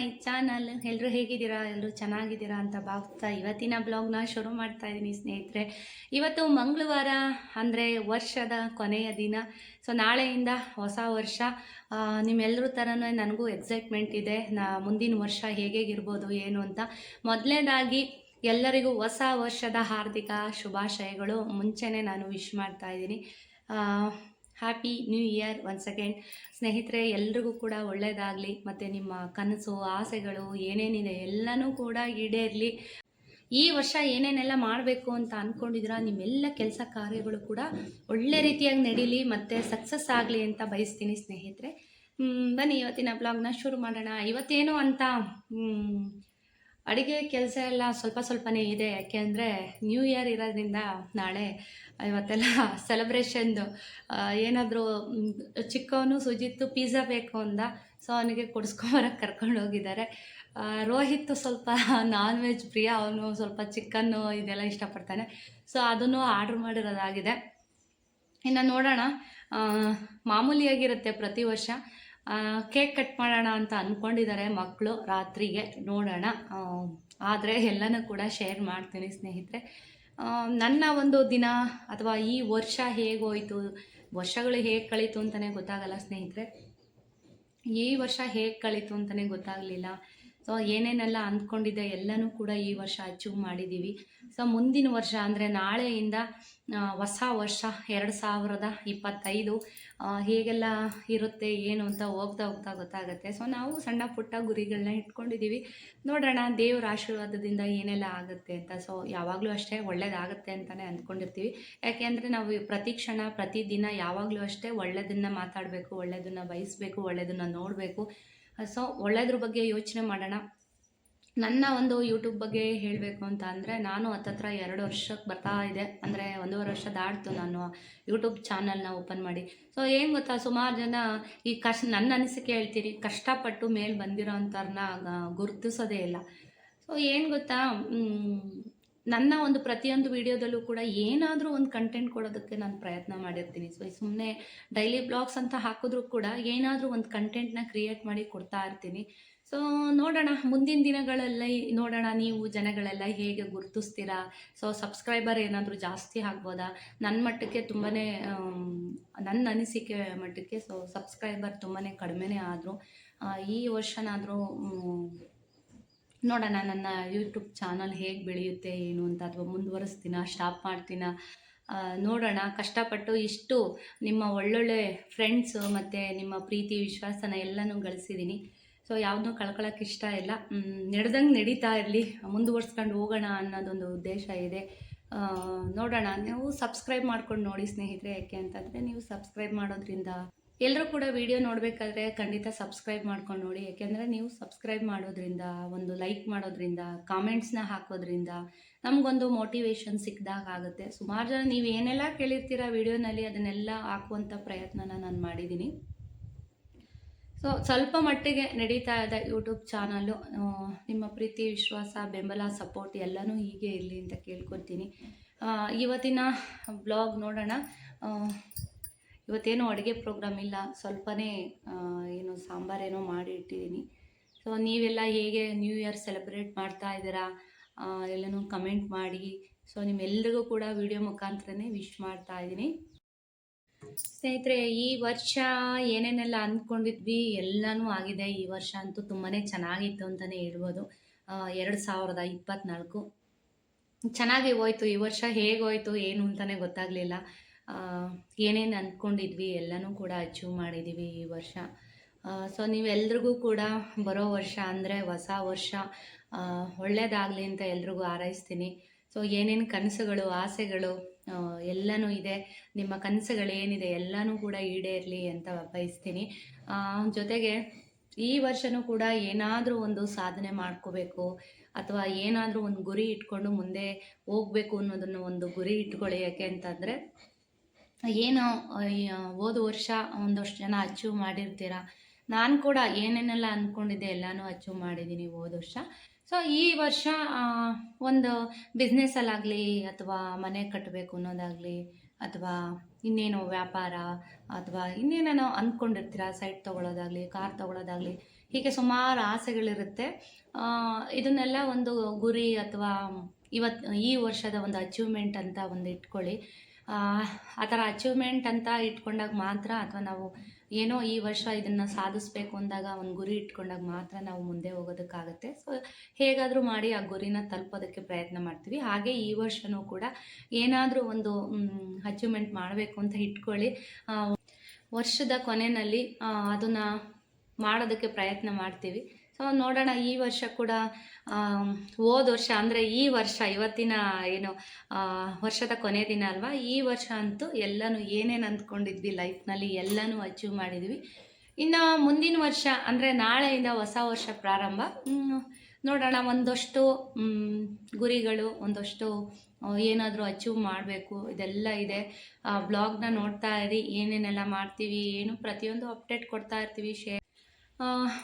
My channel. ಎಲ್ಲರೂ ಹೇಗಿದ್ದೀರಾ? ಎಲ್ಲರೂ ಚೆನ್ನಾಗಿದ್ದೀರಾ ಅಂತ ಭಾವಿಸ್ತಾ ಇವತ್ತಿನ ಬ್ಲಾಗ್ನ ಶುರು ಮಾಡ್ತಾ ಇದ್ದೀನಿ ಸ್ನೇಹಿತರೆ. ಇವತ್ತು ಮಂಗಳವಾರ ಅಂದರೆ ವರ್ಷದ ಕೊನೆಯ ದಿನ. ಸೊ ನಾಳೆಯಿಂದ ಹೊಸ ವರ್ಷ. ನಿಮ್ಮೆಲ್ಲರೂ ಥರನೇ ನನಗೂ ಎಕ್ಸೈಟ್ಮೆಂಟ್ ಇದೆ. ನಾ ಮುಂದಿನ ವರ್ಷ ಹೇಗೇಗಿರ್ಬೋದು ಏನು ಅಂತ. ಮೊದಲನೇದಾಗಿ ಎಲ್ಲರಿಗೂ ಹೊಸ ವರ್ಷದ ಹಾರ್ದಿಕ ಶುಭಾಶಯಗಳು. ಮುಂಚೆನೇ ನಾನು ವಿಶ್ ಮಾಡ್ತಾ ಇದ್ದೀನಿ. Happy new year one second ಸ್ನೇಹಿತರೆ, ಎಲ್ರಿಗೂ ಕೂಡ ಒಳ್ಳೆಯದಾಗಲಿ ಮತ್ತು ನಿಮ್ಮ ಕನಸು, ಆಸೆಗಳು ಏನೇನಿದೆ ಎಲ್ಲನೂ ಕೂಡ ಈಡೇರಲಿ. ಈ ವರ್ಷ ಏನೇನೆಲ್ಲ ಮಾಡಬೇಕು ಅಂತ ಅಂದ್ಕೊಂಡಿದ್ದೀರಾ ನಿಮ್ಮೆಲ್ಲ ಕೆಲಸ ಕಾರ್ಯಗಳು ಕೂಡ ಒಳ್ಳೆ ರೀತಿಯಾಗಿ ನಡೀಲಿ ಮತ್ತು ಸಕ್ಸಸ್ ಆಗಲಿ ಅಂತ ಬಯಸ್ತೀನಿ ಸ್ನೇಹಿತರೆ. ಬನ್ನಿ, ಇವತ್ತಿನ ಬ್ಲಾಗ್ನ ಶುರು ಮಾಡೋಣ. ಇವತ್ತೇನು ಅಂತ ಅಡುಗೆ ಕೆಲಸ ಎಲ್ಲ ಸ್ವಲ್ಪ ಸ್ವಲ್ಪನೇ ಇದೆ. ಯಾಕೆಂದರೆ ನ್ಯೂ ಇಯರ್ ಇರೋದ್ರಿಂದ ನಾಳೆ ಇವತ್ತೆಲ್ಲ ಸೆಲೆಬ್ರೇಷನ್ದು ಏನಾದರೂ ಚಿಕ್ಕವನು ಸುಜಿತ್ತು ಪಿಜ್ಜಾ ಬೇಕು ಅಂದ ಸೊ ಅವನಿಗೆ ಕೊಡಿಸ್ಕೊಂಬರಕ್ಕೆ ಕರ್ಕೊಂಡು ಹೋಗಿದ್ದಾರೆ. ರೋಹಿತ್ ಸ್ವಲ್ಪ ನಾನ್ ವೆಜ್ ಪ್ರಿಯ ಅವನು ಸ್ವಲ್ಪ ಚಿಕನ್ನು ಇದೆಲ್ಲ ಇಷ್ಟಪಡ್ತಾನೆ. ಸೊ ಅದನ್ನು ಆರ್ಡ್ರ್ ಮಾಡಿರೋದಾಗಿದೆ. ಇನ್ನು ನೋಡೋಣ. ಮಾಮೂಲಿಯಾಗಿರುತ್ತೆ ಪ್ರತಿ ವರ್ಷ. ಕೇಕ್ ಕಟ್ ಮಾಡೋಣ ಅಂತ ಅಂದ್ಕೊಂಡಿದ್ದಾರೆ ಮಕ್ಕಳು ರಾತ್ರಿಗೆ ನೋಡೋಣ. ಆದರೆ ಎಲ್ಲನೂ ಕೂಡ ಶೇರ್ ಮಾಡ್ತೀನಿ ಸ್ನೇಹಿತರೆ. ನನ್ನ ಒಂದು ದಿನ ಅಥವಾ ಈ ವರ್ಷ ಹೇಗೋಯಿತು? ವರ್ಷಗಳು ಹೇಗೆ ಕಳೀತು ಅಂತಲೇ ಗೊತ್ತಾಗಲ್ಲ ಸ್ನೇಹಿತರೆ. ಈ ವರ್ಷ ಹೇಗೆ ಕಳೀತು ಅಂತಲೇ ಗೊತ್ತಾಗಲಿಲ್ಲ. ಸೊ ಏನೇನೆಲ್ಲ ಅಂದ್ಕೊಂಡಿದ್ದೆ ಎಲ್ಲನೂ ಕೂಡ ಈ ವರ್ಷ ಅಚೀವ್ ಮಾಡಿದ್ದೀವಿ ಸೊ ಮುಂದಿನ ವರ್ಷ ಅಂದರೆ ನಾಳೆಯಿಂದ ಹೊಸ ವರ್ಷ ಎರಡು ಸಾವಿರದ ಇಪ್ಪತ್ತೈದು ಹೇಗೆಲ್ಲ ಇರುತ್ತೆ, ಏನು ಅಂತ ಹೋಗ್ತಾ ಹೋಗ್ತಾ ಗೊತ್ತಾಗುತ್ತೆ. ಸೊ ನಾವು ಸಣ್ಣ ಪುಟ್ಟ ಗುರಿಗಳನ್ನ ಇಟ್ಕೊಂಡಿದ್ದೀವಿ. ನೋಡೋಣ, ದೇವರ ಆಶೀರ್ವಾದದಿಂದ ಏನೆಲ್ಲ ಆಗುತ್ತೆ ಅಂತ. ಸೊ ಯಾವಾಗಲೂ ಅಷ್ಟೇ ಒಳ್ಳೇದಾಗುತ್ತೆ ಅಂತಲೇ ಅಂದ್ಕೊಂಡಿರ್ತೀವಿ. ಯಾಕೆಂದರೆ ನಾವು ಪ್ರತಿ ಕ್ಷಣ, ಪ್ರತಿ ದಿನ ಯಾವಾಗಲೂ ಅಷ್ಟೇ ಒಳ್ಳೆಯದನ್ನು ಮಾತಾಡಬೇಕು ಒಳ್ಳೆಯದನ್ನು ಬಯಸಬೇಕು ಒಳ್ಳೆಯದನ್ನು ನೋಡಬೇಕು. ಸೊ ಒಳ್ಳೆಯದ್ರ ಬಗ್ಗೆ ಯೋಚನೆ ಮಾಡೋಣ. ನನ್ನ ಒಂದು ಯೂಟ್ಯೂಬ್ ಬಗ್ಗೆ ಹೇಳಬೇಕು ಅಂತ ಅಂದರೆ ನಾನು ಹತ್ತತ್ರ ಎರಡು ವರ್ಷಕ್ಕೆ ಬರ್ತಾ ಇದೆ. ಅಂದರೆ ಒಂದೂವರೆ ವರ್ಷ ದಾಡ್ತು ನಾನು ಯೂಟ್ಯೂಬ್ ಚಾನಲ್ನ ಓಪನ್ ಮಾಡಿ. ಸೊ ಏನು ಗೊತ್ತಾ? ಸುಮಾರು ಜನ ಈ ಕಷ್ಟ ನನ್ನ ಅನಿಸಿಕೆ ಹೇಳ್ತೀರಿ ಕಷ್ಟಪಟ್ಟು ಮೇಲೆ ಬಂದಿರೋ ಅಂಥವ್ರನ್ನ ಗುರುತಿಸೋದೇ ಇಲ್ಲ. ಸೊ ಏನು ಗೊತ್ತಾ? ನನ್ನ ಒಂದು ಪ್ರತಿಯೊಂದು ವಿಡಿಯೋದಲ್ಲೂ ಕೂಡ ಏನಾದರೂ ಒಂದು ಕಂಟೆಂಟ್ ಕೊಡೋದಕ್ಕೆ ನಾನು ಪ್ರಯತ್ನ ಮಾಡಿರ್ತೀನಿ. ಸೊ ಸುಮ್ಮನೆ ಡೈಲಿ ಬ್ಲಾಗ್ಸ್ ಅಂತ ಹಾಕಿದ್ರೂ ಕೂಡ ಏನಾದರೂ ಒಂದು ಕಂಟೆಂಟ್ನ ಕ್ರಿಯೇಟ್ ಮಾಡಿ ಕೊಡ್ತಾ ಇರ್ತೀನಿ. ಸೊ ನೋಡೋಣ, ಮುಂದಿನ ದಿನಗಳಲ್ಲಿ ನೋಡೋಣ ನೀವು ಜನಗಳೆಲ್ಲ ಹೇಗೆ ಗುರುತಿಸ್ತೀರಾ? ಸೊ ಸಬ್ಸ್ಕ್ರೈಬರ್ ಏನಾದರೂ ಜಾಸ್ತಿ ಆಗ್ಬೋದಾ? ನನ್ನ ಮಟ್ಟಕ್ಕೆ ತುಂಬಾ ನನ್ನ ಅನಿಸಿಕೆ ಮಟ್ಟಕ್ಕೆ ಸೊ ಸಬ್ಸ್ಕ್ರೈಬರ್ ತುಂಬಾ ಕಡಿಮೆನೇ ಆದರೂ. ಈ ವರ್ಷನಾದರೂ ನೋಡೋಣ, ನನ್ನ ಯೂಟ್ಯೂಬ್ ಚಾನಲ್ ಹೇಗೆ ಬೆಳೆಯುತ್ತೆ, ಏನು ಅಂತ, ಅಥವಾ ಮುಂದುವರಿಸ್ತೀನ ಸ್ಟಾಪ್ ಮಾಡ್ತೀನ? ನೋಡೋಣ. ಕಷ್ಟಪಟ್ಟು ಇಷ್ಟು ನಿಮ್ಮ ಒಳ್ಳೊಳ್ಳೆ ಫ್ರೆಂಡ್ಸು ಮತ್ತು ನಿಮ್ಮ ಪ್ರೀತಿ, ವಿಶ್ವಾಸನ ಎಲ್ಲನೂ ಗಳಿಸಿದ್ದೀನಿ ಸೊ ಯಾವುದೂ ಕಳ್ಕೊಳ್ಳೋಕೆ ಇಷ್ಟ ಇಲ್ಲ. ನಡೆದಂಗೆ ನಡೀತಾ ಇರಲಿ, ಮುಂದುವರ್ಸ್ಕೊಂಡು ಹೋಗೋಣ ಅನ್ನೋದೊಂದು ಉದ್ದೇಶ ಇದೆ. ನೋಡೋಣ. ನೀವು ಸಬ್ಸ್ಕ್ರೈಬ್ ಮಾಡ್ಕೊಂಡು ನೋಡಿ ಸ್ನೇಹಿತರೆ, ಯಾಕೆ ಅಂತಂದರೆ ನೀವು ಸಬ್ಸ್ಕ್ರೈಬ್ ಮಾಡೋದ್ರಿಂದ ಎಲ್ಲರೂ ಕೂಡ ವಿಡಿಯೋ ನೋಡಬೇಕಾದ್ರೆ ಖಂಡಿತ ಸಬ್ಸ್ಕ್ರೈಬ್ ಮಾಡ್ಕೊಂಡು ನೋಡಿ. ಯಾಕೆಂದರೆ ನೀವು ಸಬ್ಸ್ಕ್ರೈಬ್ ಮಾಡೋದ್ರಿಂದ, ಒಂದು ಲೈಕ್ ಮಾಡೋದ್ರಿಂದ ಕಾಮೆಂಟ್ಸ್ನ ಹಾಕೋದ್ರಿಂದ ನಮಗೊಂದು ಮೋಟಿವೇಶನ್ ಸಿಕ್ಕಿದಾಗ ಆಗುತ್ತೆ. ಸುಮಾರು ಜನ, ನೀವು ಏನೆಲ್ಲ ಕೇಳಿರ್ತೀರ ವಿಡಿಯೋನಲ್ಲಿ ಅದನ್ನೆಲ್ಲ ಹಾಕುವಂಥ ಪ್ರಯತ್ನನ ನಾನು ಮಾಡಿದ್ದೀನಿ ಸೊ ಸ್ವಲ್ಪ ಮಟ್ಟಿಗೆ ನಡೀತಾ ಇದೆ ಯೂಟ್ಯೂಬ್ ಚಾನಲ್ಲು ನಿಮ್ಮ ಪ್ರೀತಿ, ವಿಶ್ವಾಸ, ಬೆಂಬಲ ಸಪೋರ್ಟ್ ಎಲ್ಲನೂ ಹೀಗೆ ಇರಲಿ ಅಂತ ಕೇಳ್ಕೊತೀನಿ. ಇವತ್ತಿನ ಬ್ಲಾಗ್ ನೋಡೋಣ. ಇವತ್ತೇನು ಅಡುಗೆ ಪ್ರೋಗ್ರಾಮ್ ಇಲ್ಲ, ಸ್ವಲ್ಪನೇ ಏನು ಸಾಂಬಾರೇನೋ ಮಾಡಿ ಇಟ್ಟಿದ್ದೀನಿ ಸೊ ನೀವೆಲ್ಲ ಹೇಗೆ ನ್ಯೂ ಇಯರ್ ಸೆಲೆಬ್ರೇಟ್ ಮಾಡ್ತಾ ಇದ್ದೀರಾ? ಎಲ್ಲನೂ ಕಮೆಂಟ್ ಮಾಡಿ. ಸೊ ನಿಮ್ಮೆಲ್ಲರಿಗೂ ಕೂಡ ವಿಡಿಯೋ ಮುಖಾಂತರನೇ ವಿಶ್ ಮಾಡ್ತಾ ಇದ್ದೀನಿ. ಸ್ನೇಹಿತರೆ, ಈ ವರ್ಷ ಏನೇನೆಲ್ಲ ಅಂದ್ಕೊಂಡಿದ್ವಿ, ಎಲ್ಲನೂ ಆಗಿದೆ. ಈ ವರ್ಷ ಅಂತೂ ತುಂಬಾ ಚೆನ್ನಾಗಿತ್ತು ಅಂತಲೇ ಹೇಳ್ಬೋದು. ಎರಡು ಸಾವಿರದ ಇಪ್ಪತ್ತ್ನಾಲ್ಕು ಚೆನ್ನಾಗಿ ಹೋಯ್ತು. ಈ ವರ್ಷ ಹೇಗೋಯ್ತು ಏನು ಅಂತಾನೆ ಗೊತ್ತಾಗಲಿಲ್ಲ. ಏನೇನು ಅಂದ್ಕೊಂಡಿದ್ವಿ, ಎಲ್ಲನೂ ಕೂಡ ಅಚೀವ್ ಮಾಡಿದ್ದೀವಿ ಈ ವರ್ಷ. ಸೊ ನೀವೆಲ್ರಿಗೂ ಕೂಡ ಬರೋ ವರ್ಷ ಅಂದರೆ ಹೊಸ ವರ್ಷ ಒಳ್ಳೇದಾಗಲಿ ಒಳ್ಳೆಯದಾಗಲಿ ಅಂತ ಎಲ್ರಿಗೂ ಹಾರೈಸ್ತೀನಿ. ಸೊ ಏನೇನು ಕನಸುಗಳು, ಆಸೆಗಳು ಎಲ್ಲನೂ ಇದೆ. ನಿಮ್ಮ ಕನಸುಗಳೇನಿದೆ ಎಲ್ಲನೂ ಕೂಡ ಈಡೇರಲಿ ಅಂತ ಬಯಸ್ತೀನಿ. ಜೊತೆಗೆ ಈ ವರ್ಷನೂ ಕೂಡ ಏನಾದರೂ ಒಂದು ಸಾಧನೆ ಮಾಡ್ಕೋಬೇಕು ಅಥವಾ ಏನಾದರೂ ಒಂದು ಗುರಿ ಇಟ್ಕೊಂಡು ಮುಂದೆ ಹೋಗಬೇಕು ಅನ್ನೋದನ್ನು ಒಂದು ಗುರಿ ಇಟ್ಕೊಳ್ಳಿ. ಯಾಕೆ ಅಂತಂದರೆ, ಏನು ಹೋದ ವರ್ಷ ಒಂದಷ್ಟು ಜನ ಅಚೀವ್ ಮಾಡಿರ್ತೀರ? ನಾನು ಕೂಡ ಏನೇನೆಲ್ಲ ಅಂದ್ಕೊಂಡಿದ್ದೆ ಎಲ್ಲನೂ ಅಚೀವ್ ಮಾಡಿದ್ದೀನಿ ಹೋದ ವರ್ಷ. ಸೊ ಈ ವರ್ಷ ಒಂದು ಬಿಸ್ನೆಸ್ಸಲ್ಲಾಗಲಿ ಅಥವಾ ಮನೆ ಕಟ್ಟಬೇಕು ಅನ್ನೋದಾಗಲಿ ಅಥವಾ ಇನ್ನೇನೋ ವ್ಯಾಪಾರ ಅಥವಾ ಇನ್ನೇನೇನೋ ಅಂದ್ಕೊಂಡಿರ್ತೀರ ಸೈಟ್ ತೊಗೊಳೋದಾಗಲಿ ಕಾರ್ ತೊಗೊಳೋದಾಗಲಿ, ಹೀಗೆ ಸುಮಾರು ಆಸೆಗಳಿರುತ್ತೆ. ಇದನ್ನೆಲ್ಲ ಒಂದು ಗುರಿ ಅಥವಾ ಇವತ್ತು ಈ ವರ್ಷದ ಒಂದು ಅಚೀವ್ಮೆಂಟ್ ಅಂತ ಒಂದು ಇಟ್ಕೊಳ್ಳಿ ಆ ಥರ ಅಚೀವ್ಮೆಂಟ್ ಅಂತ ಇಟ್ಕೊಂಡಾಗ ಮಾತ್ರ ಅಥವಾ ನಾವು ಏನೋ ಈ ವರ್ಷ ಇದನ್ನು ಸಾಧಿಸ್ಬೇಕು ಅಂದಾಗ ಒಂದು ಗುರಿ ಇಟ್ಕೊಂಡಾಗ ಮಾತ್ರ ನಾವು ಮುಂದೆ ಹೋಗೋದಕ್ಕಾಗುತ್ತೆ. ಸೊ ಹೇಗಾದರೂ ಮಾಡಿ ಆ ಗುರಿನ ತಲುಪೋದಕ್ಕೆ ಪ್ರಯತ್ನ ಮಾಡ್ತೀವಿ. ಹಾಗೆ ಈ ವರ್ಷವೂ ಕೂಡ ಏನಾದರೂ ಒಂದು ಅಚೀವ್ಮೆಂಟ್ ಮಾಡಬೇಕು ಅಂತ ಇಟ್ಕೊಳ್ಳಿ. ವರ್ಷದ ಕೊನೆಯಲ್ಲಿ ಅದನ್ನು ಮಾಡೋದಕ್ಕೆ ಪ್ರಯತ್ನ ಮಾಡ್ತೀವಿ. ಸೊ ನೋಡೋಣ ಈ ವರ್ಷ ಕೂಡ ಹೋದ ವರ್ಷ ಅಂದರೆ ಈ ವರ್ಷ, ಇವತ್ತಿನ ಏನು ವರ್ಷದ ಕೊನೆ ದಿನ ಅಲ್ವಾ? ಈ ವರ್ಷ ಅಂತೂ ಎಲ್ಲನೂ ಏನೇನು ಅಂದ್ಕೊಂಡಿದ್ವಿ ಲೈಫ್ನಲ್ಲಿ ಎಲ್ಲನೂ ಅಚೀವ್ ಮಾಡಿದ್ವಿ. ಇನ್ನು ಮುಂದಿನ ವರ್ಷ ಅಂದರೆ ನಾಳೆಯಿಂದ ಹೊಸ ವರ್ಷ ಪ್ರಾರಂಭ. ನೋಡೋಣ, ಒಂದಷ್ಟು ಗುರಿಗಳು, ಒಂದಷ್ಟು ಏನಾದರೂ ಅಚೀವ್ ಮಾಡಬೇಕು, ಇದೆಲ್ಲ ಇದೆ. ಬ್ಲಾಗ್ನ ನೋಡ್ತಾ ಇರಿ, ಏನೇನೆಲ್ಲ ಮಾಡ್ತೀವಿ, ಏನು ಪ್ರತಿಯೊಂದು ಅಪ್ಡೇಟ್ ಕೊಡ್ತಾ ಇರ್ತೀವಿ ಶೇರ್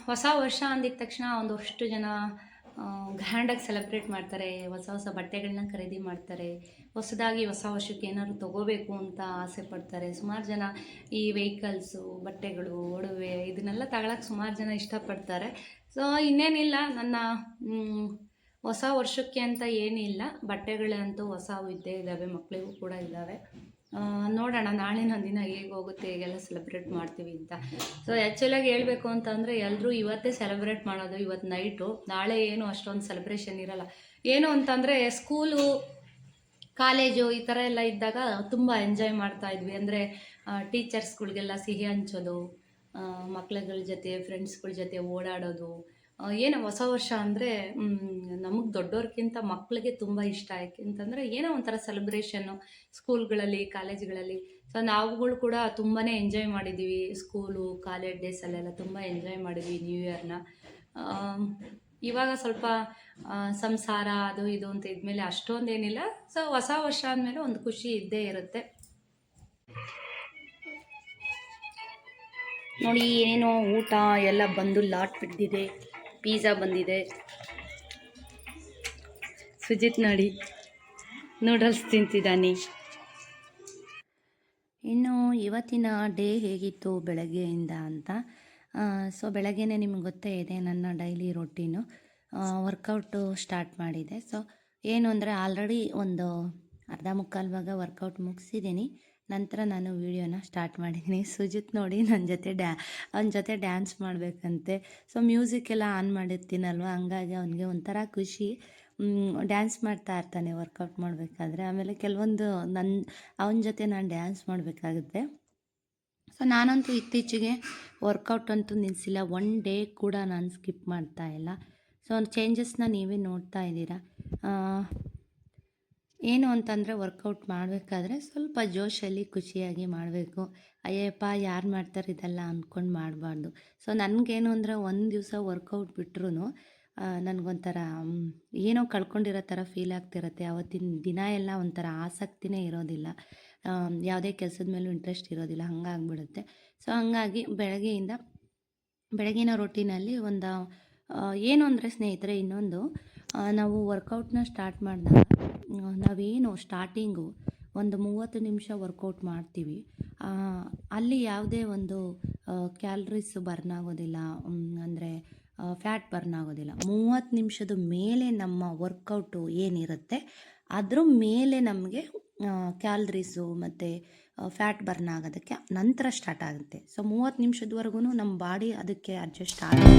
ಹೊಸ ವರ್ಷ ಅಂದಿದ ತಕ್ಷಣ ಒಂದಷ್ಟು ಜನ ಗ್ರ್ಯಾಂಡಾಗಿ ಸೆಲೆಬ್ರೇಟ್ ಮಾಡ್ತಾರೆ, ಹೊಸ ಹೊಸ ಬಟ್ಟೆಗಳನ್ನ ಖರೀದಿ ಮಾಡ್ತಾರೆ, ಹೊಸದಾಗಿ ಹೊಸ ವರ್ಷಕ್ಕೆ ಏನಾದ್ರು ತೊಗೋಬೇಕು ಅಂತ ಆಸೆ ಪಡ್ತಾರೆ. ಸುಮಾರು ಜನ ಈ ವೆಹಿಕಲ್ಸು, ಬಟ್ಟೆಗಳು, ಒಡವೆ ಇದನ್ನೆಲ್ಲ ತಗೊಳಕ್ಕೆ ಸುಮಾರು ಜನ ಇಷ್ಟಪಡ್ತಾರೆ. ಸೊ ಇನ್ನೇನಿಲ್ಲ, ನನ್ನ ಹೊಸ ವರ್ಷಕ್ಕೆ ಅಂತ ಏನಿಲ್ಲ. ಬಟ್ಟೆಗಳಂತೂ ಹೊಸ ಇದ್ದೇ ಇದ್ದಾವೆ ಮಕ್ಕಳಿಗೂ ಕೂಡ ಇದ್ದಾವೆ. ನೋಡೋಣ, ನಾಳಿನ ದಿನ ಹೇಗೆ ಹೋಗುತ್ತೆ, ಹೇಗೆಲ್ಲ ಸೆಲೆಬ್ರೇಟ್ ಮಾಡ್ತೀವಿ ಅಂತ. ಸೊ ಆ್ಯಕ್ಚುಲಾಗಿ ಹೇಳಬೇಕು ಅಂತಂದರೆ ಎಲ್ಲರೂ ಇವತ್ತೇ ಸೆಲೆಬ್ರೇಟ್ ಮಾಡೋದು ಇವತ್ತು ನೈಟು ನಾಳೆ ಏನು ಅಷ್ಟೊಂದು ಸೆಲೆಬ್ರೇಷನ್ ಇರಲ್ಲ. ಏನು ಅಂತಂದರೆ ಸ್ಕೂಲು ಕಾಲೇಜು ಈ ಥರ ಎಲ್ಲ ಇದ್ದಾಗ ತುಂಬ ಎಂಜಾಯ್ ಮಾಡ್ತಾ ಇದ್ವಿ. ಅಂದರೆ ಟೀಚರ್ಸ್ಗಳಿಗೆಲ್ಲ ಸಿಹಿ ಹಂಚೋದು ಮಕ್ಳುಗಳ ಜೊತೆ ಫ್ರೆಂಡ್ಸ್ಗಳ ಜೊತೆ ಓಡಾಡೋದು ಏನು ಹೊಸ ವರ್ಷ ಅಂದರೆ ನಮಗೆ ದೊಡ್ಡವ್ರಿಗಿಂತ ಮಕ್ಕಳಿಗೆ ತುಂಬ ಇಷ್ಟ ಯಾಕೆಂತಂದರೆ ಏನೋ ಒಂಥರ ಸೆಲೆಬ್ರೇಷನ್ನು ಸ್ಕೂಲ್ಗಳಲ್ಲಿ ಕಾಲೇಜ್ಗಳಲ್ಲಿ ಸೊ ನಾವುಗಳು ಕೂಡ ತುಂಬಾ ಎಂಜಾಯ್ ಮಾಡಿದ್ದೀವಿ ಸ್ಕೂಲು ಕಾಲೇಜ್ ಡೇಸಲ್ಲೆಲ್ಲ ತುಂಬ ಎಂಜಾಯ್ ಮಾಡಿದ್ವಿ ನ್ಯೂ ಇಯರ್ನ ಇವಾಗ ಸ್ವಲ್ಪ ಸಂಸಾರ, ಅದು ಇದು ಅಂತ ಇದ್ಮೇಲೆ ಅಷ್ಟೊಂದೇನಿಲ್ಲ ಸೊ ಹೊಸ ವರ್ಷ ಅಂದಮೇಲೆ ಒಂದು ಖುಷಿ ಇದ್ದೇ ಇರುತ್ತೆ. ನೋಡಿ, ಏನೇನೋ ಊಟ ಎಲ್ಲ ಬಂದು ಲಾಟ್ ಬಿದ್ದಿದೆ. ಪಿಜ್ಜಾ ಬಂದಿದೆ. ಸುಜಿತ್ ನೋಡಿ. ನೂಡಲ್ಸ್ ತಿಂತಿದ್ದಾನೆ. ಇನ್ನು ಇವತ್ತಿನ ಡೇ ಹೇಗಿತ್ತು ಬೆಳಗ್ಗೆಯಿಂದ ಅಂತ? ಸೊ ಬೆಳಗ್ಗೆನೇ ನಿಮ್ಗೆ ಗೊತ್ತೇ ಇದೆ, ನನ್ನ ಡೈಲಿ ರೊಟೀನು ವರ್ಕೌಟು ಸ್ಟಾರ್ಟ್ ಮಾಡಿದೆ. ಸೊ ಏನು ಅಂದರೆ ಆಲ್ರೆಡಿ ಒಂದು ಅರ್ಧ ಮುಕ್ಕಾಲು ಭಾಗ ವರ್ಕೌಟ್ ಮುಗಿಸಿದ್ದೀನಿ. ನಂತರ ನಾನು ವೀಡಿಯೋನ ಸ್ಟಾರ್ಟ್ ಮಾಡಿದ್ದೀನಿ. ಸುಜಿತ್ ನೋಡಿ ನನ್ನ ಜೊತೆ ಡ್ಯಾ, ಅವನ ಜೊತೆ ಡ್ಯಾನ್ಸ್ ಮಾಡಬೇಕಂತೆ. ಸೊ ಮ್ಯೂಸಿಕ್ ಎಲ್ಲ ಆನ್ ಮಾಡಿರ್ತೀನಲ್ವ? ಹಂಗಾಗಿ ಅವನಿಗೆ ಒಂಥರ ಖುಷಿ. ಡ್ಯಾನ್ಸ್ ಮಾಡ್ತಾ ಇರ್ತಾನೆ ವರ್ಕೌಟ್ ಮಾಡಬೇಕಾದ್ರೆ. ಆಮೇಲೆ ಕೆಲವೊಂದು ನನ್ನ ಅವನ ಜೊತೆ ನಾನು ಡ್ಯಾನ್ಸ್ ಮಾಡಬೇಕಾಗುತ್ತೆ. ಸೊ ನಾನಂತೂ ಇತ್ತೀಚೆಗೆ ವರ್ಕೌಟ್ ಅಂತೂ ನಿಲ್ಲಿಸಿಲ್ಲ ಒನ್ ಡೇ ಕೂಡ ನಾನು ಸ್ಕಿಪ್ ಮಾಡ್ತಾ ಇಲ್ಲ. ಸೊ ಚೇಂಜಸ್ನ ನೀವೇ ನೋಡ್ತಾ ಇದ್ದೀರಾ? ಏನು ಅಂತಂದರೆ ವರ್ಕೌಟ್ ಮಾಡಬೇಕಾದ್ರೆ ಸ್ವಲ್ಪ ಜೋಶಲ್ಲಿ ಖುಷಿಯಾಗಿ ಮಾಡಬೇಕು. ಅಯ್ಯಪ್ಪ, ಯಾರು ಮಾಡ್ತಾರೆ ಇದೆಲ್ಲ ಅಂದ್ಕೊಂಡು ಮಾಡಬಾರ್ದು. ಸೊ ನನಗೇನು ಅಂದರೆ ಒಂದು ದಿವಸ ವರ್ಕೌಟ್ ಬಿಟ್ರೂ ನನಗೊಂಥರ ಏನೋ ಕಳ್ಕೊಂಡಿರೋ ಥರ ಫೀಲ್ ಆಗ್ತಿರುತ್ತೆ. ಅವತ್ತಿನ ದಿನ ಎಲ್ಲ ಒಂಥರ ಆಸಕ್ತಿನೇ ಇರೋದಿಲ್ಲ. ಯಾವುದೇ ಕೆಲಸದ ಮೇಲೂ ಇಂಟ್ರೆಸ್ಟ್ ಇರೋದಿಲ್ಲ. ಹಂಗಾಗ್ಬಿಡುತ್ತೆ. ಸೊ ಹಂಗಾಗಿ ಬೆಳಗ್ಗೆಯಿಂದ, ಬೆಳಗಿನ ರೊಟ್ಟಿನಲ್ಲಿ ಒಂದು ಏನು ಅಂದರೆ ಸ್ನೇಹಿತರೆ ಇನ್ನೊಂದು ನಾವು ವರ್ಕೌಟ್ನ ಸ್ಟಾರ್ಟ್ ಮಾಡಿದಾಗ ನಾವೇನು ಸ್ಟಾರ್ಟಿಂಗು ಒಂದು ಮೂವತ್ತು ನಿಮಿಷ ವರ್ಕೌಟ್ ಮಾಡ್ತೀವಿ. ಅಲ್ಲಿ ಯಾವುದೇ ಒಂದು ಕ್ಯಾಲ್ರೀಸ್ ಬರ್ನ್ ಆಗೋದಿಲ್ಲ ಅಂದರೆ ಫ್ಯಾಟ್ ಬರ್ನ್ ಆಗೋದಿಲ್ಲ. ಮೂವತ್ತು ನಿಮಿಷದ ಮೇಲೆ ನಮ್ಮ ವರ್ಕೌಟು ಏನಿರುತ್ತೆ, ಅದ್ರ ಮೇಲೆ ನಮಗೆ ಕ್ಯಾಲ್ರೀಸು ಮತ್ತು ಫ್ಯಾಟ್ ಬರ್ನ್ ಆಗೋದಕ್ಕೆ ನಂತರ ಸ್ಟಾರ್ಟ್ ಆಗುತ್ತೆ. ಸೊ ಮೂವತ್ತು ನಿಮಿಷದವರೆಗೂ ನಮ್ಮ ಬಾಡಿ ಅದಕ್ಕೆ ಅಡ್ಜಸ್ಟ್ ಆಗುತ್ತೆ.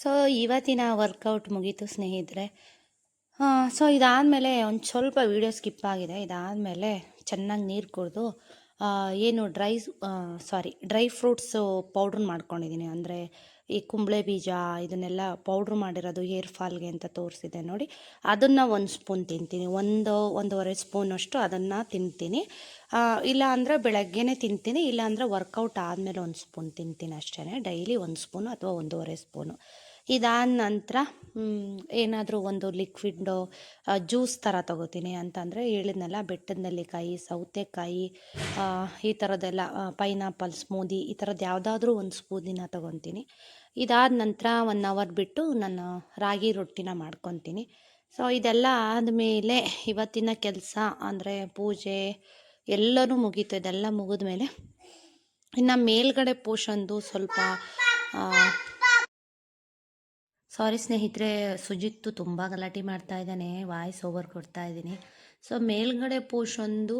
ಸೊ ಇವತ್ತಿನ ವರ್ಕೌಟ್ ಮುಗೀತು ಸ್ನೇಹಿತರೆ. ಸೊ ಇದಾದಮೇಲೆ ಒಂದು ಸ್ವಲ್ಪ ವೀಡಿಯೋ ಸ್ಕಿಪ್ ಆಗಿದೆ. ಇದಾದಮೇಲೆ ಚೆನ್ನಾಗಿ ನೀರು ಕುಡಿದು ಏನು dry sorry dry fruits powder ಮಾಡ್ಕೊಂಡಿದ್ದೀನಿ ಅಂದರೆ ಈ ಕುಂಬಳೆ ಬೀಜ, ಇದನ್ನೆಲ್ಲ ಪೌಡ್ರ್ ಮಾಡಿರೋದು ಹೇರ್ ಫಾಲ್ಗೆ ಅಂತ ತೋರಿಸಿದೆ ನೋಡಿ. ಅದನ್ನು ಒಂದು ಸ್ಪೂನ್ ತಿಂತೀನಿ. ಒಂದು, ಒಂದೂವರೆ ಸ್ಪೂನಷ್ಟು ಅದನ್ನು ತಿಂತೀನಿ. ಇಲ್ಲ ಅಂದರೆ ಬೆಳಗ್ಗೆನೇ ತಿಂತೀನಿ. ಇಲ್ಲ ಅಂದರೆ ವರ್ಕೌಟ್ ಆದಮೇಲೆ ಒಂದು ಸ್ಪೂನ್ ತಿಂತೀನಿ ಅಷ್ಟೇ ಡೈಲಿ ಒಂದು ಸ್ಪೂನು ಅಥವಾ ಒಂದೂವರೆ ಸ್ಪೂನು ಇದಾದ ನಂತರ ಏನಾದರೂ ಒಂದು ಲಿಕ್ವಿಡ್ ಜ್ಯೂಸ್ ಥರ ತೊಗೋತೀನಿ ಅಂತಂದರೆ ಹೇಳಿದ್ನಲ್ಲ ಬೆಟ್ಟದ ನೆಲ್ಲಿಕಾಯಿ ಸೌತೆಕಾಯಿ ಈ ಥರದ್ದೆಲ್ಲ ಪೈನಾಪಲ್ ಸ್ಮೂದಿ ಈ ಥರದ್ದು ಯಾವುದಾದ್ರೂ ಒಂದು ಸ್ಮೂದಿನ ತಗೊತೀನಿ. ಇದಾದ ನಂತರ ಒನ್ ಅವರ್ ಬಿಟ್ಟು ನಾನು ರಾಗಿ ರೊಟ್ಟಿನ ಮಾಡ್ಕೊತೀನಿ. ಸೊ ಇದೆಲ್ಲ ಆದಮೇಲೆ ಇವತ್ತಿನ ಕೆಲಸ ಅಂದರೆ ಪೂಜೆ ಎಲ್ಲನೂ ಮುಗೀತು. ಇದೆಲ್ಲ ಮುಗಿದ್ಮೇಲೆ ಇನ್ನು ಮೇಲ್ಗಡೆ ಪೋರ್ಷನ್ದು ಸ್ವಲ್ಪ ಸಾರಿ ಸ್ನೇಹಿತರೆ ಸುಜಿತ್ ತುಂಬ ಗಲಾಟೆ ಮಾಡ್ತಾ ಇದ್ದಾನೆ ವಾಯ್ಸ್ ಓವರ್ ಕೊಡ್ತಾ ಇದ್ದೀನಿ. ಸೊ ಮೇಲ್ಗಡೆ ಪೋಷೊಂದು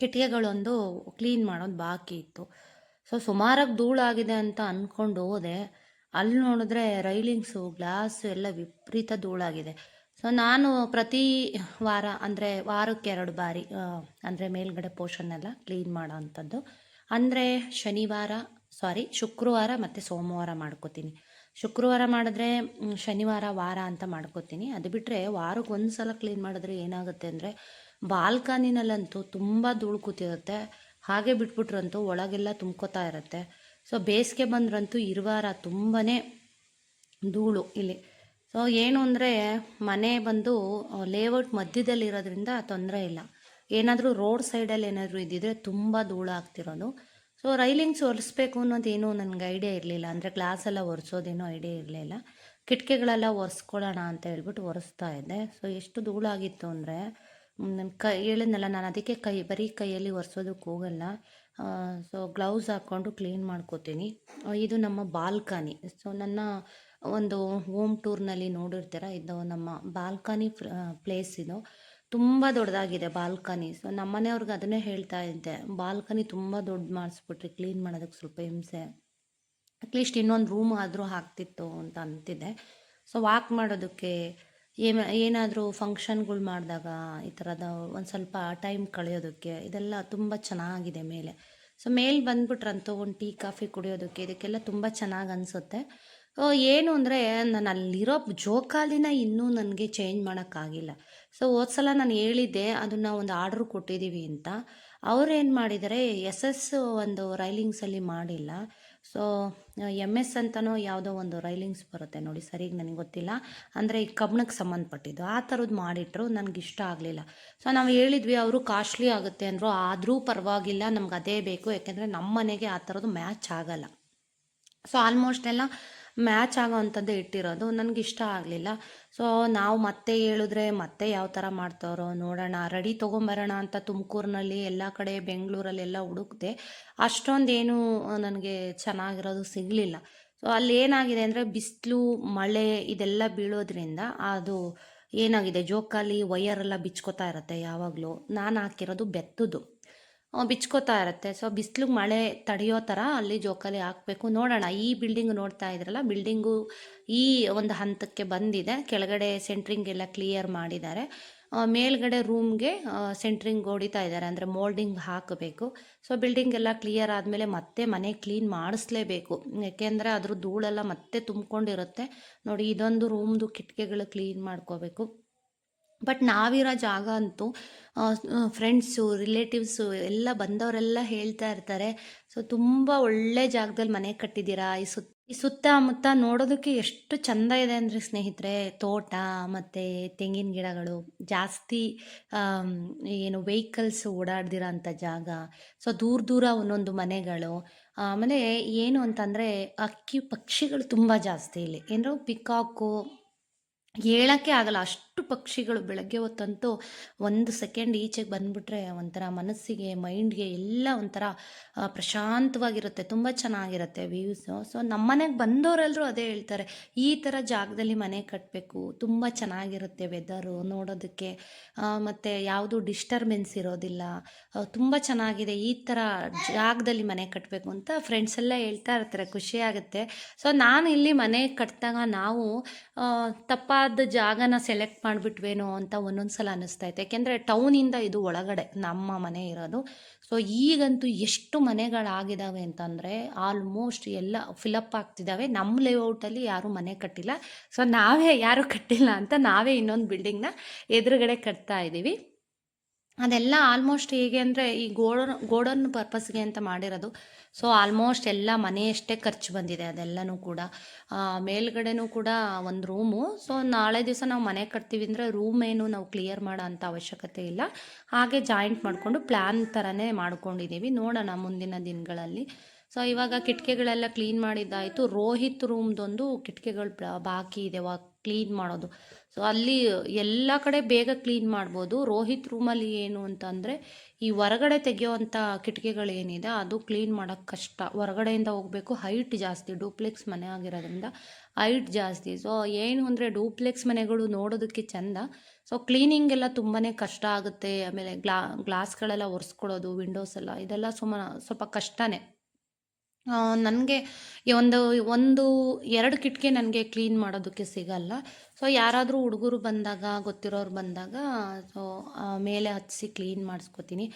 ಕಿಟಕಿಗಳೊಂದು ಕ್ಲೀನ್ ಮಾಡೋದು ಬಾಕಿ ಇತ್ತು. ಸೊ ಸುಮಾರಾಗಿ ಧೂಳಾಗಿದೆ ಅಂತ ಅಂದ್ಕೊಂಡು ಹೋದೆ. ಅಲ್ಲಿ ನೋಡಿದ್ರೆ ರೈಲಿಂಗ್ಸು ಗ್ಲಾಸು ಎಲ್ಲ ವಿಪರೀತ ಧೂಳಾಗಿದೆ ಸೊ ನಾನು ಪ್ರತಿ ವಾರ, ಅಂದರೆ ವಾರಕ್ಕೆ ಎರಡು ಬಾರಿ ಅಂದರೆ ಮೇಲ್ಗಡೆ ಪೋರ್ಷನ್ ಎಲ್ಲ ಕ್ಲೀನ್ ಮಾಡೋ ಅಂಥದ್ದು. ಅಂದರೆ ಶನಿವಾರ ಸಾರಿ ಶುಕ್ರವಾರ ಮತ್ತು ಸೋಮವಾರ ಮಾಡ್ಕೋತೀನಿ. ಶುಕ್ರವಾರ ಮಾಡಿದ್ರೆ ಶನಿವಾರ, ವಾರ ಅಂತ ಮಾಡ್ಕೋತೀನಿ. ಅದು ಬಿಟ್ಟರೆ ವಾರಕ್ಕೆ ಒಂದು ಸಲ ಕ್ಲೀನ್ ಮಾಡಿದ್ರೆ ಏನಾಗುತ್ತೆ ಅಂದರೆ, ಬಾಲ್ಕನಿನಲ್ಲಂತೂ ತುಂಬ ಧೂಳು ಕೂತಿರುತ್ತೆ. ಹಾಗೆ ಬಿಟ್ಬಿಟ್ರಂತೂ ಒಳಗೆಲ್ಲ ತುಂಬ್ಕೋತಾ ಇರುತ್ತೆ. ಸೊ ಬೇಸಿಗೆ ಬಂದ್ರಂತೂ ಇರುವಾರ ತುಂಬಾ ಧೂಳು ಇಲ್ಲಿ. ಸೊ ಏನು ಅಂದರೆ, ಮನೆ ಬಂದು ಲೇಔಟ್ ಮಧ್ಯದಲ್ಲಿ ಇರೋದ್ರಿಂದ ತೊಂದರೆ ಇಲ್ಲ. ಏನಾದರೂ ರೋಡ್ ಸೈಡಲ್ಲಿ ಏನಾದರೂ ಇದ್ದಿದ್ರೆ ತುಂಬ ಧೂಳು ಆಗ್ತಿರೋದು ಸೊ ರೈಲಿಂಗ್ಸ್ ಒರೆಸ್ಬೇಕು ಅನ್ನೋದೇನು ನನಗೆ ಐಡಿಯಾ ಇರಲಿಲ್ಲ. ಅಂದರೆ ಗ್ಲಾಸ್ ಎಲ್ಲ ಒರೆಸೋದೇನೋ ಐಡಿಯಾ ಇರಲಿಲ್ಲ. ಕಿಟಕಿಗಳೆಲ್ಲ ಒರೆಸ್ಕೊಳ್ಳೋಣ ಅಂತ ಹೇಳ್ಬಿಟ್ಟು ಒರೆಸ್ತಾ ಇದ್ದೆ. ಸೊ ಎಷ್ಟು ಧೂಳಾಗಿತ್ತು ಅಂದರೆ ಕೈ ಹೇಳಿದ್ನಲ್ಲ, ನಾನು ಅದಕ್ಕೆ ಕೈ, ಬರೀ ಕೈಯಲ್ಲಿ ಒರೆಸೋದಕ್ಕೆ ಹೋಗಲ್ಲ. ಸೊ ಗ್ಲೌಸ್ ಹಾಕ್ಕೊಂಡು ಕ್ಲೀನ್ ಮಾಡ್ಕೋತೀನಿ. ಇದು ನಮ್ಮ ಬಾಲ್ಕನಿ. ಸೊ ನನ್ನ ಒಂದು ಹೋಮ್ ಟೂರ್ನಲ್ಲಿ ನೋಡಿರ್ತೀರ? ಇದು ನಮ್ಮ ಬಾಲ್ಕನಿ ಪ್ಲೇಸ್ ಇದು. ತುಂಬ ದೊಡ್ಡದಾಗಿದೆ ಬಾಲ್ಕನಿ. ಸೊ ನಮ್ಮ ಮನೆಯವ್ರಿಗೆ ಅದನ್ನೇ ಹೇಳ್ತಾ ಇದ್ದೆ. ಬಾಲ್ಕನಿ ತುಂಬ ದೊಡ್ಡ ಮಾಡಿಸ್ಬಿಟ್ರಿ ಕ್ಲೀನ್ ಮಾಡೋದಕ್ಕೆ ಸ್ವಲ್ಪ ಹಿಂಸೆ. ಅಟ್ಲೀಸ್ಟ್ ಇನ್ನೊಂದು ರೂಮ್ ಆದರೂ ಹಾಕ್ತಿತ್ತು ಅಂತ ಅಂತಿದ್ದೆ. ಸೊ ವಾಕ್ ಮಾಡೋದಕ್ಕೆ ಏನ ಏನಾದರೂ ಫಂಕ್ಷನ್ಗಳು ಮಾಡಿದಾಗ ಈ ಥರದ ಒಂದು ಸ್ವಲ್ಪ ಟೈಮ್ ಕಳೆಯೋದಕ್ಕೆ ಇದೆಲ್ಲ ತುಂಬ ಚೆನ್ನಾಗಿದೆ ಮೇಲೆ. ಸೊ ಮೇಲೆ ಬಂದ್ಬಿಟ್ರಂತೂ ಒಂದು ಟೀ, ಕಾಫಿ ಕುಡಿಯೋದಕ್ಕೆ ಇದಕ್ಕೆಲ್ಲ ತುಂಬ ಚೆನ್ನಾಗಿ ಅನಿಸುತ್ತೆ. ಏನು ಅಂದರೆ ನಾನು ಅಲ್ಲಿರೋ ಜೋಕಾಲಿನ ಇನ್ನೂ ನನಗೆ ಚೇಂಜ್ ಮಾಡೋಕ್ಕಾಗಿಲ್ಲ. ಸೊ ಹೋದ ಸಲ ನಾನು ಹೇಳಿದ್ದೆ, ಅದನ್ನು ಒಂದು ಆರ್ಡ್ರ್ ಕೊಟ್ಟಿದ್ದೀವಿ ಅಂತ. ಅವ್ರು ಏನು ಮಾಡಿದ್ದಾರೆ ಎಸ್ ಎಸ್ ಒಂದು ರೈಲಿಂಗ್ಸಲ್ಲಿ ಮಾಡಿಲ್ಲ. ಸೊ ಎಂ ಎಸ್ ಅಂತನೋ ಯಾವುದೋ ಒಂದು ರೈಲಿಂಗ್ಸ್ ಬರುತ್ತೆ ನೋಡಿ ಸರಿಗೆ ನನಗೆ ಗೊತ್ತಿಲ್ಲ. ಅಂದರೆ ಈ ಕಬ್ಬಣಕ್ಕೆ ಸಂಬಂಧಪಟ್ಟಿದ್ದು. ಆ ಥರದ್ದು ಮಾಡಿಟ್ರು, ನನಗೆ ಇಷ್ಟ ಆಗಲಿಲ್ಲ. ಸೊ ನಾವು ಹೇಳಿದ್ವಿ, ಅವರು ಕಾಸ್ಟ್ಲಿ ಆಗುತ್ತೆ ಅಂದರು, ಆದರೂ ಪರವಾಗಿಲ್ಲ, ನಮ್ಗೆ ಅದೇ ಬೇಕು. ಯಾಕೆಂದರೆ ನಮ್ಮ ಮನೆಗೆ ಆ ಥರದ್ದು ಮ್ಯಾಚ್ ಆಗಲ್ಲ. ಸೊ ಆಲ್ಮೋಸ್ಟ್ ಎಲ್ಲ ಮ್ಯಾಚ್ ಆಗೋ ಅಂಥದ್ದೇ ಇಟ್ಟಿರೋದು. ನನಗೆ ಇಷ್ಟ ಆಗಲಿಲ್ಲ. ಸೊ ನಾವು ಮತ್ತೆ ಹೇಳಿದ್ರೆ ಮತ್ತೆ ಯಾವ ಥರ ಮಾಡ್ತಾರೋ ನೋಡೋಣ. ರೆಡಿ ತೊಗೊಂಬರೋಣ ಅಂತ ತುಮಕೂರಿನಲ್ಲಿ ಎಲ್ಲ ಕಡೆ ಬೆಂಗಳೂರಲ್ಲೆಲ್ಲ ಹುಡುಕ್ದೆ ಅಷ್ಟೊಂದೇನು ನನಗೆ ಚೆನ್ನಾಗಿರೋದು ಸಿಗಲಿಲ್ಲ. ಸೊ ಅಲ್ಲಿ ಏನಾಗಿದೆ ಅಂದರೆ ಬಿಸಿಲು ಮಳೆ ಇದೆಲ್ಲ ಬೀಳೋದ್ರಿಂದ ಅದು ಏನಾಗಿದೆ? ಜೋಕಾಲಿ ವಯರೆಲ್ಲ ಬಿಚ್ಕೋತಾ ಇರುತ್ತೆ ಯಾವಾಗಲೂ. ನಾನು ಹಾಕಿರೋದು ಬೆತ್ತದ್ದು ಆ, ಬಿಚ್ಕೋತಾ ಇರುತ್ತೆ. ಸೊ ಬಿಸಿಲು ಮಳೆ ತಡೆಯೋ ಥರ ಅಲ್ಲಿ ಜೋಕಾಲಿ ಹಾಕಬೇಕು. ನೋಡೋಣ, ಈ ಬಿಲ್ಡಿಂಗ್ ನೋಡ್ತಾ ಇದ್ರಲ್ಲ ಬಿಲ್ಡಿಂಗು ಈ ಒಂದು ಹಂತಕ್ಕೆ ಬಂದಿದೆ. ಕೆಳಗಡೆ ಸೆಂಟ್ರಿಂಗ್ ಎಲ್ಲ ಕ್ಲಿಯರ್ ಮಾಡಿದ್ದಾರೆ. ಮೇಲ್ಗಡೆ ರೂಮ್ಗೆ ಸೆಂಟ್ರಿಂಗ್ ಹೊಡಿತಾ ಇದ್ದಾರೆ. ಅಂದರೆ ಮೋಲ್ಡಿಂಗ್ ಹಾಕಬೇಕು. ಸೊ ಬಿಲ್ಡಿಂಗ್ ಎಲ್ಲ ಕ್ಲಿಯರ್ ಆದಮೇಲೆ ಮತ್ತೆ ಮನೆ ಕ್ಲೀನ್ ಮಾಡಿಸ್ಲೇಬೇಕು. ಯಾಕೆಂದರೆ ಅದ್ರ ಧೂಳೆಲ್ಲ ಮತ್ತೆ ತುಂಬ್ಕೊಂಡಿರುತ್ತೆ. ನೋಡಿ, ಇದೊಂದು ರೂಮ್ದು ಕಿಟಕಿಗಳು ಕ್ಲೀನ್ ಮಾಡ್ಕೋಬೇಕು. ಬಟ್ ನಾವಿರೋ ಜಾಗ ಅಂತೂ ಫ್ರೆಂಡ್ಸು ರಿಲೇಟಿವ್ಸು ಎಲ್ಲ ಬಂದವರೆಲ್ಲ ಹೇಳ್ತಾ ಇರ್ತಾರೆ. ಸೊ ತುಂಬ ಒಳ್ಳೆ ಜಾಗದಲ್ಲಿ ಮನೆ ಕಟ್ಟಿದ್ದೀರಾ? ಈ ಸುತ್ತ ಈ ಸುತ್ತಮುತ್ತ ನೋಡೋದಕ್ಕೆ ಎಷ್ಟು ಚಂದ ಇದೆ ಅಂದರೆ ಸ್ನೇಹಿತರೆ, ತೋಟ ಮತ್ತು ತೆಂಗಿನ ಗಿಡಗಳು, ಜಾಸ್ತಿ ಏನು ವೆಹಿಕಲ್ಸ್ ಓಡಾಡ್ದಿರೋ ಅಂಥ ಜಾಗ. ಸೊ ದೂರ ದೂರ ಒಂದೊಂದು ಮನೆಗಳು. ಆಮೇಲೆ ಏನು ಅಂತಂದರೆ, ಅಕ್ಕಿ ಪಕ್ಷಿಗಳು ತುಂಬ ಜಾಸ್ತಿ ಇಲ್ಲಿ. ಏನೋ ಪಿಕಾಕು ಹೇಳೋಕ್ಕೆ ಆಗಲ್ಲ. ಅಷ್ಟು ಪಕ್ಷಿಗಳು ಬೆಳಗ್ಗೆ ಹೊತ್ತಂತೂ ಒಂದು ಸೆಕೆಂಡ್ ಈಚೆಗೆ ಬಂದುಬಿಟ್ರೆ ಒಂಥರ ಮನಸ್ಸಿಗೆ, ಮೈಂಡ್ಗೆ ಎಲ್ಲ ಒಂಥರ ಪ್ರಶಾಂತವಾಗಿರುತ್ತೆ, ತುಂಬ ಚೆನ್ನಾಗಿರುತ್ತೆ ವ್ಯೂಸು. ಸೊ, ನಮ್ಮ ಮನೆಗೆ ಬಂದವರೆಲ್ಲರೂ ಅದೇ ಹೇಳ್ತಾರೆ, ಈ ಥರ ಜಾಗದಲ್ಲಿ ಮನೆ ಕಟ್ಟಬೇಕು ತುಂಬ ಚೆನ್ನಾಗಿರುತ್ತೆ ವೆದರು ನೋಡೋದಕ್ಕೆ. ಮತ್ತು ಯಾವುದು ಡಿಸ್ಟರ್ಬೆನ್ಸ್ ಇರೋದಿಲ್ಲ ತುಂಬ ಚೆನ್ನಾಗಿದೆ, ಈ ಥರ ಜಾಗದಲ್ಲಿ ಮನೆ ಕಟ್ಟಬೇಕು ಅಂತ ಫ್ರೆಂಡ್ಸ್ ಎಲ್ಲ ಹೇಳ್ತಾ ಇರ್ತಾರೆ, ಖುಷಿ ಆಗುತ್ತೆ. ಸೊ, ನಾನು ಇಲ್ಲಿ ಮನೆ ಕಟ್ಟಿದಾಗ ನಾವು ತಪ್ಪಾದ ಜಾಗನ ಸೆಲೆಕ್ಟ್ ಮಾಡಿಬಿಟ್ವೇನೋ ಅಂತ ಒಂದೊಂದು ಸಲ ಅನ್ನಿಸ್ತಾ ಇತ್ತು. ಯಾಕೆಂದರೆ ಟೌನಿಂದ ಇದು ಒಳಗಡೆ, ನಮ್ಮ ಮನೆ ಇರೋದು. ಸೊ ಈಗಂತೂ ಎಷ್ಟು ಮನೆಗಳಾಗಿದ್ದಾವೆ ಅಂತಂದರೆ ಆಲ್ಮೋಸ್ಟ್ ಎಲ್ಲ ಫಿಲಪ್ ಆಗ್ತಿದ್ದಾವೆ ನಮ್ಮ ಲೇಔಟಲ್ಲಿ ಯಾರೂ ಮನೆ ಕಟ್ಟಿಲ್ಲ. ಸೊ ನಾವೇ ಯಾರೂ ಕಟ್ಟಿಲ್ಲ ಅಂತ ನಾವೇ ಇನ್ನೊಂದು ಬಿಲ್ಡಿಂಗ್ನ ಎದುರುಗಡೆ ಕಟ್ತಾ ಇದ್ದೀವಿ ಅದೆಲ್ಲ ಆಲ್ಮೋಸ್ಟ್ ಹೇಗೆ ಅಂದರೆ ಈ ಗೋಡನ್ ಗೋಡನ್ ಪರ್ಪಸ್ಗೆ ಅಂತ ಮಾಡಿರೋದು. ಸೊ ಆಲ್ಮೋಸ್ಟ್ ಎಲ್ಲ ಮನೆಯಷ್ಟೇ ಖರ್ಚು ಬಂದಿದೆ ಅದೆಲ್ಲನೂ ಕೂಡ. ಮೇಲ್ಗಡೆನೂ ಕೂಡ ಒಂದು ರೂಮು ಸೊ ನಾಳೆ ದಿವಸ ನಾವು ಮನೆ ಕಟ್ತೀವಿ ಅಂದರೆ ರೂಮ್ ಏನು ನಾವು ಕ್ಲಿಯರ್ ಮಾಡೋ ಅಂಥ ಅವಶ್ಯಕತೆ ಇಲ್ಲ. ಹಾಗೆ ಜಾಯಿಂಟ್ ಮಾಡಿಕೊಂಡು ಪ್ಲ್ಯಾನ್ ಥರನೇ ಮಾಡ್ಕೊಂಡಿದ್ದೀವಿ. ನೋಡೋಣ ಮುಂದಿನ ದಿನಗಳಲ್ಲಿ. ಸೊ ಇವಾಗ ಕಿಟಕಿಗಳೆಲ್ಲ ಕ್ಲೀನ್ ಮಾಡಿದ್ದಾಯಿತು. ರೋಹಿತ್ ರೂಮ್ದೊಂದು ಕಿಟಕಿಗಳು ಬಾಕಿ ಇದೆ ವಾ ಕ್ಲೀನ್ ಮಾಡೋದು. ಸೊ ಅಲ್ಲಿ ಎಲ್ಲ ಕಡೆ ಬೇಗ ಕ್ಲೀನ್ ಮಾಡ್ಬೋದು. ರೋಹಿತ್ ರೂಮಲ್ಲಿ ಏನು ಅಂತಂದರೆ, ಈ ಹೊರಗಡೆ ತೆಗೆಯೋವಂಥ ಕಿಟಕಿಗಳೇನಿದೆ, ಅದು ಕ್ಲೀನ್ ಮಾಡೋಕ್ಕೆ ಕಷ್ಟ. ಹೊರಗಡೆಯಿಂದ ಹೋಗಬೇಕು ಹೈಟ್ ಜಾಸ್ತಿ ಡೂಪ್ಲೆಕ್ಸ್ ಮನೆ ಆಗಿರೋದ್ರಿಂದ ಹೈಟ್ ಜಾಸ್ತಿ. ಸೊ ಏನು ಅಂದರೆ ಡೂಪ್ಲೆಕ್ಸ್ ಮನೆಗಳು ನೋಡೋದಕ್ಕೆ ಚೆಂದ. ಸೊ ಕ್ಲೀನಿಂಗ್ ಎಲ್ಲ ತುಂಬಾ ಕಷ್ಟ ಆಗುತ್ತೆ. ಆಮೇಲೆ ಗ್ಲಾ ಗ್ಲಾಸ್ಗಳೆಲ್ಲ ಒರೆಸ್ಕೊಳ್ಳೋದು ವಿಂಡೋಸ್ ಎಲ್ಲ, ಇದೆಲ್ಲ ಸುಮ್ಮ ಸ್ವಲ್ಪ ಕಷ್ಟನೇ. ನನಗೆ ಒಂದು ಒಂದು ಎರಡು ಕಿಟಕಿ ನನಗೆ ಕ್ಲೀನ್ ಮಾಡೋದಕ್ಕೆ ಸಿಗಲ್ಲ. ಸೊ ಯಾರಾದರೂ ಹುಡುಗರು ಬಂದಾಗ, ಗೊತ್ತಿರೋರು ಬಂದಾಗ ಸೊ ಮೇಲೆ ಹಚ್ಚಿಸಿ ಕ್ಲೀನ್ ಮಾಡಿಸ್ಕೊತೀನಿ.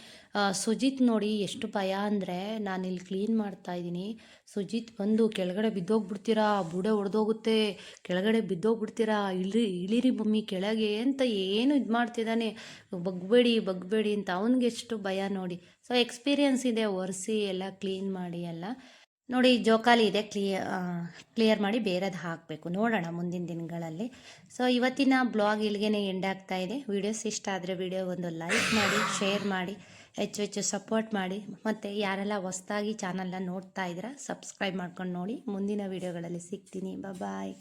ಸುಜಿತ್ ನೋಡಿ ಎಷ್ಟು ಭಯ ಅಂದರೆ ನಾನು ಇಲ್ಲಿ ಕ್ಲೀನ್ ಮಾಡ್ತಾ ಇದ್ದೀನಿ. ಸುಜಿತ್ ಬಂದು ಕೆಳಗಡೆ ಬಿದ್ದೋಗ್ಬಿಡ್ತೀರಾ? ಬುಡೆ ಒಡೆದೋಗುತ್ತೆ. ಕೆಳಗಡೆ ಬಿದ್ದೋಗ್ಬಿಡ್ತೀರಾ? ಇಳಿ, ಇಳಿರಿ ಮಮ್ಮಿ, ಕೆಳಗೆ ಅಂತ ಏನು ಇದು ಮಾಡ್ತಿದ್ದಾನೆ? ಬಗ್ಬೇಡಿ ಬಗ್ಬೇಡಿ ಅಂತ ಅವನಿಗೆ ಎಷ್ಟು ಭಯ ನೋಡಿ. ಸೊ ಎಕ್ಸ್ಪೀರಿಯನ್ಸ್ ಇದೆ, ಒರೆಸಿ ಎಲ್ಲ ಕ್ಲೀನ್ ಮಾಡಿ ಎಲ್ಲ. ನೋಡಿ ಜೋಕಾಲಿ ಇದೆ. ಕ್ಲಿಯರ್ ಕ್ಲಿಯರ್ ಮಾಡಿ ಬೇರೆದು ಹಾಕಬೇಕು. ನೋಡೋಣ ಮುಂದಿನ ದಿನಗಳಲ್ಲಿ. ಸೊ, ಇವತ್ತಿನ ಬ್ಲಾಗ್ ಇಲ್ಲಿಗೆ ಎಂಡ್ ಆಗ್ತಾ ಇದೆ. ವಿಡಿಯೋಸ್ ಇಷ್ಟ ಆದರೆ ವಿಡಿಯೋ ಒಂದು ಲೈಕ್ ಮಾಡಿ, ಶೇರ್ ಮಾಡಿ, ಹೆಚ್ಚು ಹೆಚ್ಚು ಸಪೋರ್ಟ್ ಮಾಡಿ. ಮತ್ತು ಯಾರೆಲ್ಲ ಹೊಸ್ದಾಗಿ ಚಾನಲ್ನ ನೋಡ್ತಾ ಇದ್ದೀರಾ, ಸಬ್ಸ್ಕ್ರೈಬ್ ಮಾಡ್ಕೊಂಡು ನೋಡಿ. ಮುಂದಿನ ವೀಡಿಯೋಗಳಲ್ಲಿ ಸಿಗ್ತೀನಿ. ಬಾಯ್.